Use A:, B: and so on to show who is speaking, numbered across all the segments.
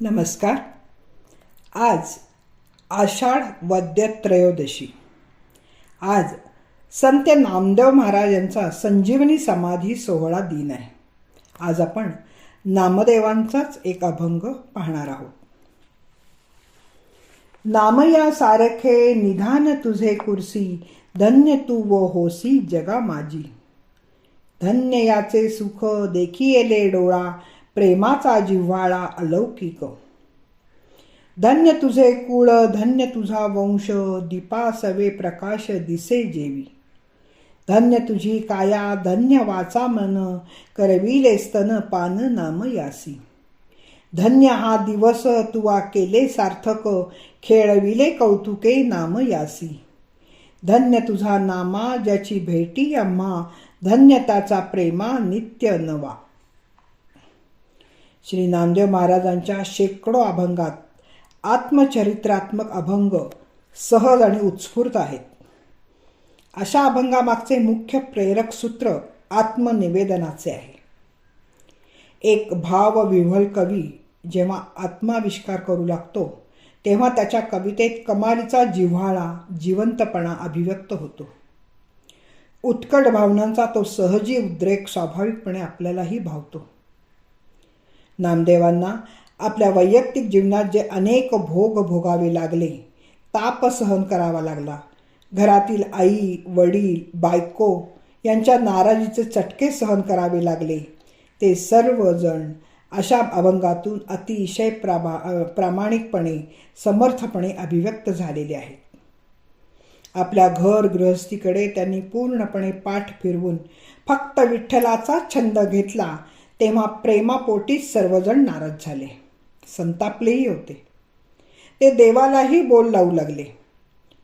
A: नमस्कार. आज आषाढ वद्य त्रयोदशी आज संत नामदेव महाराज यांचा संजीवनी समाधी सोहळा दिन आहे. आज आपण नामदेवांचाच एक अभंग पाहणार आहोत. नामया सारखे निधान तुझे कुर्सी धन्य तू व होसी जगा माझी धन्य याचे सुख देखी येले डोळा प्रेमाचा जिव्हाळा अलौकिक. धन्य तुझे कुळ धन्य तुझा वंश दीपा सवे प्रकाश दिसे जेवी. धन्य तुझी काया धन्य वाचा मन करविले स्तन पान नाम यासी. धन्य हा दिवस तुवा केले सार्थक खेळविले कौतुके नाम यासी. धन्य तुझा नामा ज्याची भेटी आम्हा धन्य त्याचा प्रेमा नित्य नवा. श्री नामदेव महाराजांच्या शेकडो अभंगात आत्मचरित्रात्मक अभंग सहज आणि उत्स्फूर्त आहेत. अशा अभंगामागचे मुख्य प्रेरक सूत्र आत्मनिवेदनाचे आहे. एक भावविव्हल कवी जेव्हा आत्माविष्कार करू लागतो तेव्हा त्याच्या कवितेत कमालीचा जिव्हाळा जिवंतपणा अभिव्यक्त होतो. उत्कट भावनांचा तो सहजी उद्रेक स्वाभाविकपणे आपल्यालाही भावतो. नामदेवांना आपल्या वैयक्तिक जीवनात जे अनेक भोग भोगावे लागले ताप सहन करावा लागला. घरातील आई वडील बायको यांच्या नाराजीचे चटके सहन करावे लागले. ते सर्वजण अशा अभंगातून अतिशय प्रामा प्रामाणिकपणे समर्थपणे अभिव्यक्त झालेले आहेत. आपल्या घर गृहस्थीकडे त्यांनी पूर्णपणे पाठ फिरवून फक्त विठ्ठलाचा छंद घेतला तेव्हा प्रेमापोटीच सर्वजण नाराज झाले. संतापलेही होते. ते देवालाही बोल लावू लागले.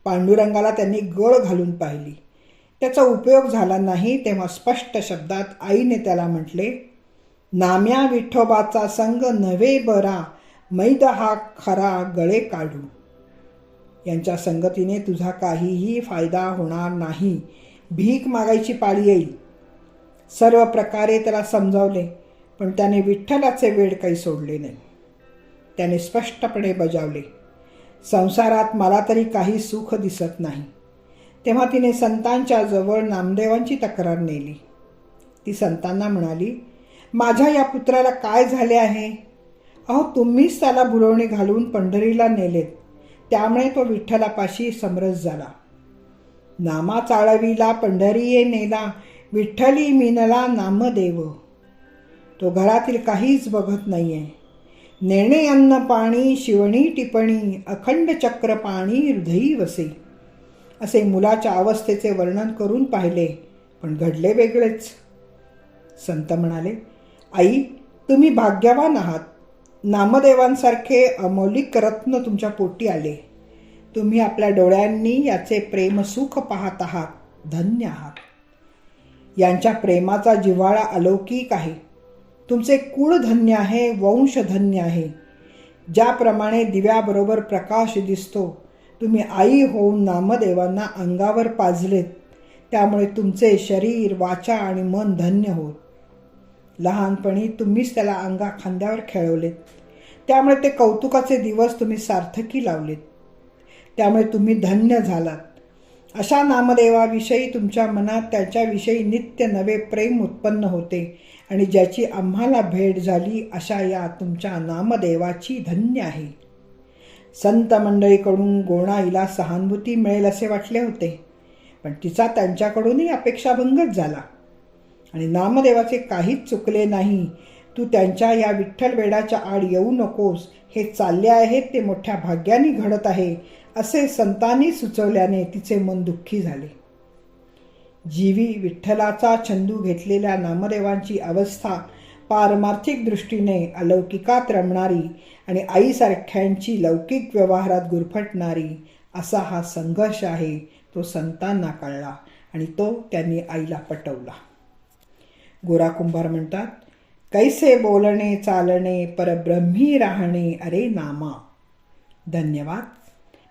A: पांडुरंगाला त्यांनी गळ घालून पाहिली. त्याचा उपयोग झाला नाही तेव्हा स्पष्ट शब्दात आईने त्याला म्हटले नाम्या विठोबाचा संग नव्हे बरा मैद हा खरा गळे काढू. यांच्या संगतीने तुझा काहीही फायदा होणार नाही. भीक मागायची पाळी येईल. सर्व प्रकारे त्याला समजावले. पण त्याने विठ्ठलाचे वेळ काही सोडले नाही. त्याने स्पष्टपणे बजावले संसारात मला तरी काही सुख दिसत नाही. तेव्हा तिने संतांच्या जवळ नामदेवांची तक्रार नेली. ती संतांना म्हणाली माझ्या या पुत्राला काय झाले आहे? अहो तुम्हीच त्याला बुरवणी घालून पंढरीला नेलेत. त्यामुळे तो विठ्ठलापाशी समरस झाला. नामा चाळविला पंढरी ये नेला विठ्ठली मीनला नामदेव. तो घरातील काहीच बघत नाही आहे नेणे अन्न पाणी शिवणी टिपणी अखंड चक्र पाणी हृदयी वसे. असे मुलाच्या अवस्थेचे वर्णन करून पाहिले पण घडले वेगळेच. संत म्हणाले आई तुम्ही भाग्यवान आहात. नामदेवांसारखे अमौलिक रत्न तुमच्या पोटी आले. तुम्ही आपल्या डोळ्यांनी याचे प्रेम सुख पाहत आहात. धन्य आहात. यांच्या प्रेमाचा जिव्हाळा अलौकिक आहे. तुमचे कुळ धन्य आहे वंश धन्य आहे. ज्याप्रमाणे दिव्याबरोबर प्रकाश दिसतो तुम्ही आई होऊन नामदेवांना अंगावर पाजलेत. त्यामुळे तुमचे शरीर वाचा आणि मन धन्य होत. लहानपणी तुम्हीच त्याला अंगा खांद्यावर खेळवलेत. त्यामुळे ते कौतुकाचे दिवस तुम्ही सार्थकी लावलेत. त्यामुळे तुम्ही धन्य झालात. अशा नामदेवाविषयी तुमच्या मनात त्याच्याविषयी नित्य नवे प्रेम उत्पन्न होते आणि ज्याची आम्हाला भेट झाली अशा या तुमच्या नामदेवाची धन्य आहे. संत मंडळीकडून गोणाईला सहानुभूती मिळेल असे वाटले होते पण तिचा त्यांच्याकडूनही अपेक्षाभंगच झाला. आणि नामदेवाचे काहीच चुकले नाही तू त्यांच्या या विठ्ठल वेडाच्या आड येऊ नकोस. हे चालले आहेत ते मोठ्या भाग्याने घडत आहे असे संतांनी सुचवल्याने तिचे मन दुःखी झाले. जीवी विठ्ठलाचा छंदू घेतलेल्या नामदेवांची अवस्था पारमार्थिक दृष्टीने अलौकिकात रमणारी आणि आईसारख्यांची लौकिक व्यवहारात गुरफटणारी असा हा संघर्ष आहे तो संतांना कळला आणि तो त्यांनी आईला पटवला. गोरा कुंभार म्हणतात कैसे बोलणे चालणे परब्रह्मी राहणे अरे नामा. धन्यवाद.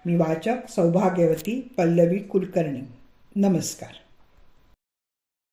A: मी वाचक सौभाग्यवती पल्लवी कुलकर्णी. नमस्कार.